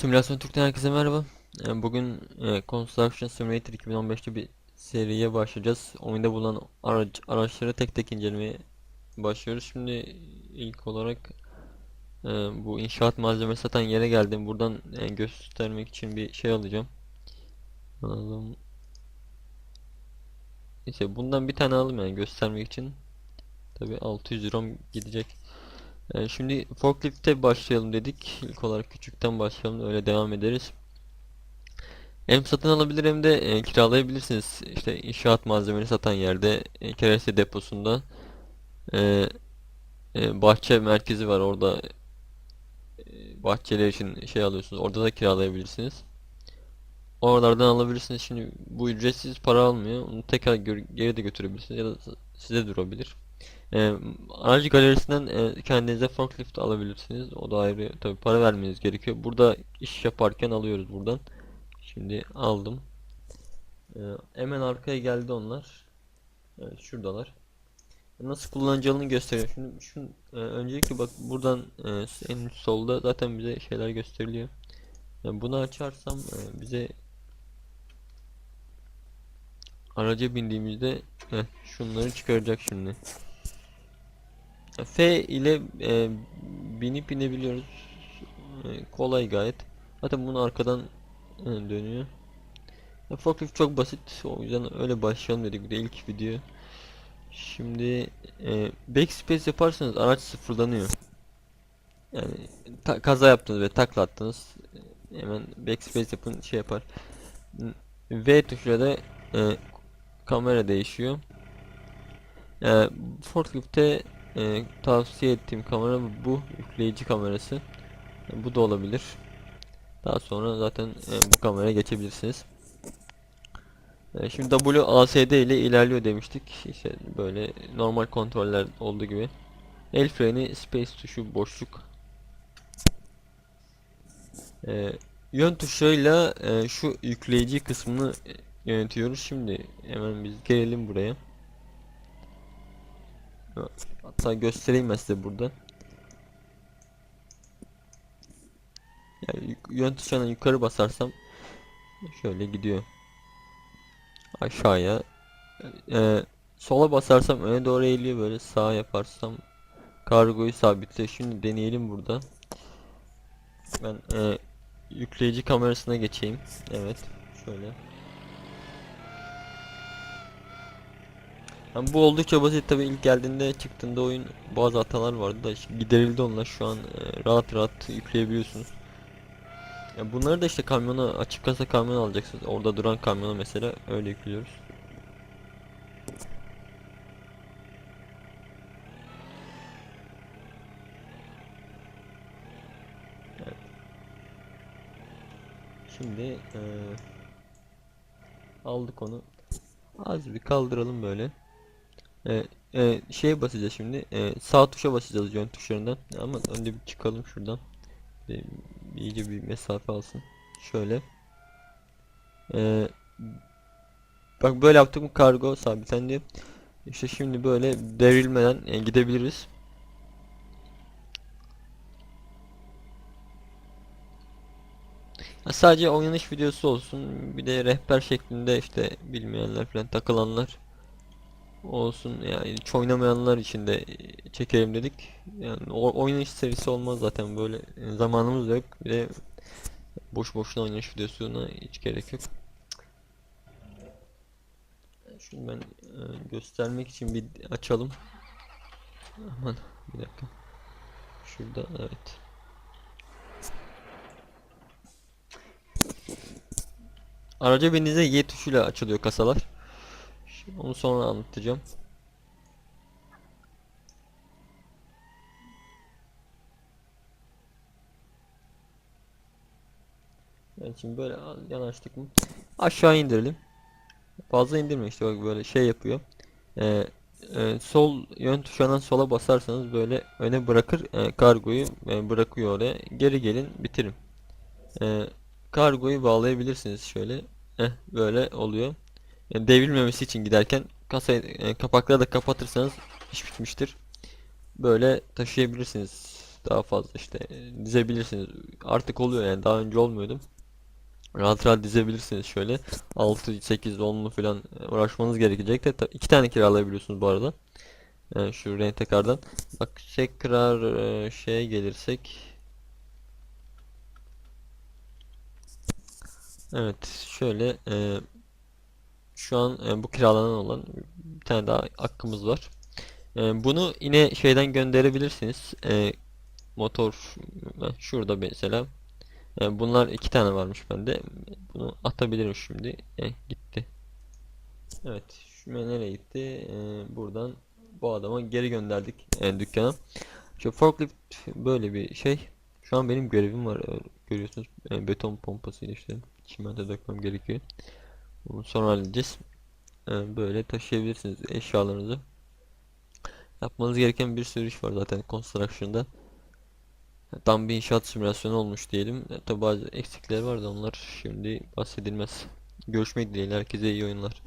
Simülasyon Türk'ten herkese merhaba. Ee, Bugün e, Construction Simulator 2015'te bir seriye başlayacağız. Oyunda bulunan araç, araçları tek tek incelemeye başlıyoruz. Şimdi ilk olarak e, bu inşaat malzemesi satan yere geldim. Buradan e, göstermek için bir şey alacağım. Alalım. İşte bundan bir tane alayım yani göstermek için. Tabi 600 euro gidecek. Ee, şimdi forklift'te başlayalım dedik. İlk olarak küçükten başlayalım öyle devam ederiz. Hem satın alabilir hem de e, kiralayabilirsiniz. İşte inşaat malzemeleri satan yerde e, kereste deposunda e, e, bahçe merkezi var orada e, bahçeler için şey alıyorsunuz. Orada da kiralayabilirsiniz. Oralardan alabilirsiniz. Şimdi bu ücretsiz para almıyor. Onu tekrar geri de götürebilirsiniz ya da size durabilir. Ee, aracı galerisinden e, kendinize forklift alabilirsiniz. O da ayrı tabi para vermeniz gerekiyor. Burada iş yaparken alıyoruz buradan. Şimdi aldım. Ee, hemen arkaya geldi onlar. Evet, şuradalar. Nasıl kullanacağını gösteriyor. Şimdi şu e, öncelikle bak buradan e, en solda zaten bize şeyler gösteriliyor. Yani bunu açarsam e, bize araca bindiğimizde heh, şunları çıkaracak şimdi. F ile e, binip inebiliyoruz. E, kolay gayet. Zaten bunu arkadan e, dönüyor. Ya, forklift çok basit. O yüzden öyle başlayalım dedik. De ilk video. Şimdi e, backspace yaparsanız araç sıfırlanıyor. Yani kaza yaptınız ve takla attınız. E, Hemen backspace yapın şey yapar. V tuşuyla da e, kamera değişiyor. E, forklift'te e, tavsiye ettiğim kamera bu yükleyici kamerası. Bu da olabilir. Daha sonra zaten e, bu kameraya geçebilirsiniz. E, şimdi WASD ile ilerliyor demiştik. İşte böyle normal kontroller olduğu gibi. El freni, space tuşu, boşluk. E, yön tuşuyla e, şu yükleyici kısmını e, yönetiyoruz. Şimdi hemen biz gelelim buraya. Hatta göstereyim size burada. Yani yön tuşuna yukarı basarsam şöyle gidiyor. Aşağıya. Ee, sola basarsam öne doğru eğiliyor böyle sağa yaparsam kargoyu sabitle. Şimdi deneyelim burada. Ben e, yükleyici kamerasına geçeyim. Evet. Şöyle. Yani bu oldukça basit tabi ilk geldiğinde çıktığında oyun bazı hatalar vardı da giderildi onlar şu an e, rahat rahat yükleyebiliyorsunuz. Ya bunları da işte kamyona açık kasa kamyon alacaksınız. Orada duran kamyona mesela öyle yüklüyoruz. Şimdi e, aldık onu. Az bir kaldıralım böyle. E, e, şeye basacağız şimdi. E, sağ tuşa basacağız yön tuşlarından. Ama önce bir çıkalım şuradan. Bir, iyice bir mesafe alsın. Şöyle. E, bak böyle yaptım kargo sabitlendi. İşte şimdi böyle devrilmeden e, gidebiliriz. Sadece oynanış videosu olsun. Bir de rehber şeklinde işte bilmeyenler falan takılanlar olsun yani hiç oynamayanlar için de e, çekelim dedik. Yani o oynayış serisi olmaz zaten böyle e, zamanımız yok. Bir boş boşuna oynayış videosuna hiç gerek yok. Şunu ben e, göstermek için bir açalım. Aman bir dakika. Şurada evet. Araca bindiğinizde Y tuşuyla açılıyor kasalar. Onu sonra anlatacağım. Evet şimdi böyle yanaştık mı? Aşağı indirelim. Fazla indirme işte bak böyle şey yapıyor. Ee, e, sol yön tuşundan sola basarsanız böyle öne bırakır e, kargoyu e, bırakıyor oraya. Geri gelin bitirin. E, kargoyu bağlayabilirsiniz şöyle. Heh, böyle oluyor. Yani devrilmemesi için giderken kasayı e, kapakları da kapatırsanız iş bitmiştir. Böyle taşıyabilirsiniz. daha fazla işte e, dizebilirsiniz. Artık oluyor yani daha önce olmuyordu. Rahat rahat dizebilirsiniz şöyle 6 8 10'lu falan uğraşmanız gerekecek de iki tane kiralayabiliyorsunuz bu arada. Yani şu rent-a-car'dan. Bak tekrar e, şeye gelirsek Evet şöyle e, şu an e, bu kiralanan olan bir tane daha hakkımız var. E, bunu yine şeyden gönderebilirsiniz. E, motor e, şurada mesela. E, bunlar iki tane varmış bende. Bunu atabilirim şimdi. E, gitti. Evet. Şu nereye gitti? E, buradan bu adama geri gönderdik e, dükkana. Şu forklift böyle bir şey. Şu an benim görevim var. e, Görüyorsunuz e, beton pompasıyla işte çimento dökmem gerekiyor. Bunu sonra halledeceğiz. E, böyle taşıyabilirsiniz eşyalarınızı. Yapmanız gereken bir sürü iş var zaten Construction'da. Tam bir inşaat simülasyonu olmuş diyelim. E, tabi bazı eksikler var da onlar şimdi bahsedilmez. Görüşmek dileğiyle herkese iyi oyunlar.